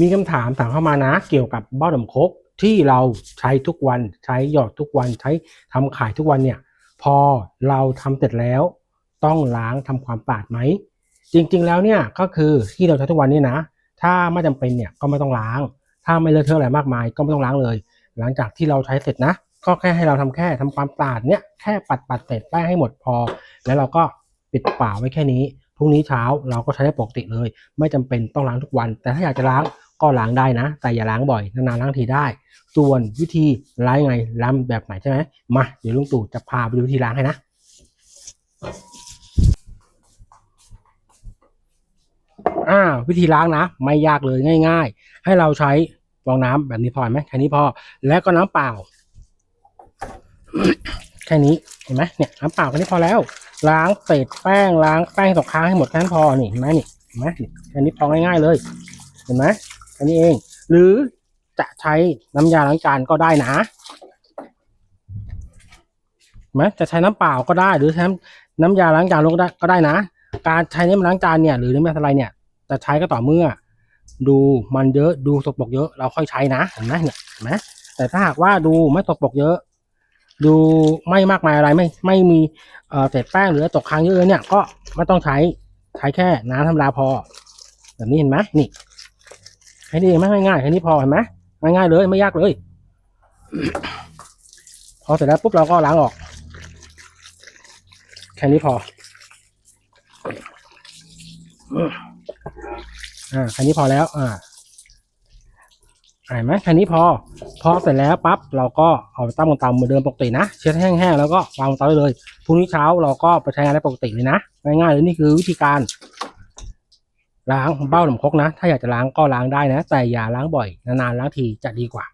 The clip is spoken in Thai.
มีคำถามถามเข้ามานะ เกี่ยวกับเบ้าดำคกที่เราใช้ทุกวันใช้หยอดทุกวันใช้ทำขายทุกวันเนี่ย พอเราทำเสร็จแล้ว ต้องล้างทำความสะอาดไหม จริงๆแล้วเนี่ยก็คือที่เราใช้ทุกวันนี้นะ ถ้าไม่จำเป็นเนี่ยก็ไม่ต้องล้าง ถ้าไม่เลอะเทอะอะไรมากมาย ก็ไม่ต้องล้างเลย หลังจากที่เราใช้เสร็จนะ ก็แค่ให้เราทำแค่ทำความสะอาดเนี่ยแค่ปัดปัดเศษแป้งให้หมดพอ แล้วเราก็ปิดฝาไว้แค่นี้พรุ่งนี้เช้าเราก็ใช้ได้ปกติเลย ไม่จำเป็นต้องล้างทุกวัน แต่ถ้าอยากจะล้าง ก็ล้างได้นะ แต่อย่าล้างบ่อยนานๆล้างทีได้ ส่วนวิธีล้างยังไงล้างแบบไหนใช่ไหมมาเดี๋ยวลุงตู่จะพาไปดูวิธีล้างให้นะอ่าวิธีล้างนะ ไม่ยากเลยง่าย ๆ ให้เราใช้ฟองน้ำแบบนี้พอไหมแค่นี้พอ แล้วก็น้ำเปล่า แค่นี้เห็นไหมเนี่ยน้ำเปล่าแค่นี้พอแล้ว ล้างเศษแป้งล้างแป้งตกค้างให้หมดแค่นั้นพอนี่เห็นไหมนี่เห็นไหมนี่แค่นี้พอง่ายๆเลย เห็นไหม แค่นี้เอง หรือจะใช้น้ำยาล้างจานก็ได้นะไหมจะใช้น้ำเปล่าก็ได้ หรือใช้น้ำยาล้างจานก็ได้ก็ได้นะ การใช้น้ำล้างจานเนี่ยหรือน้ำยาอะไรเนี่ย จะใช้ก็ต่อเมื่อ ดูมันเยอะดูสกปรกเยอะเราค่อยใช้นะเห็นไหมเนี่ยเห็นไหมแต่ถ้าหากว่าดูไม่สกปรกเยอะ ดูไม่มากมายอะไรไม่ไม่มีเศษแป้งหรือตกค้างเยอะเนี่ยก็ไม่ต้องใช้ใช้แค่น้ำธรรมดาพอ แบบนี้เห็นไหมนี่ ค่นี้เองไม่ง่ายๆแค่นี้พอเห็นไหมง่ายๆเลยไม่ยากเลย พอเสร็จแล้วปุ๊บเราก็ล้างออก แค่นี้พออ่าแค่นี้พอแล้ว อ่าเห็นไหมแค่นี้พอ พอเสร็จแล้วปั๊บเราก็เอาไปตั้งบนเตาเหมือนเดิมปกตินะเช็ดแห้งๆแล้วก็วางบนเตาได้เลยพรุ่งนี้เช้าเราก็ไปใช้งานได้ปกติเลยนะง่ายๆเลยนี่คือวิธีการ ล้างเบ้าหนมคกนะ ถ้าอยากจะล้างก็ล้างได้นะ แต่อย่าล้างบ่อย นานๆล้างทีจะดีกว่า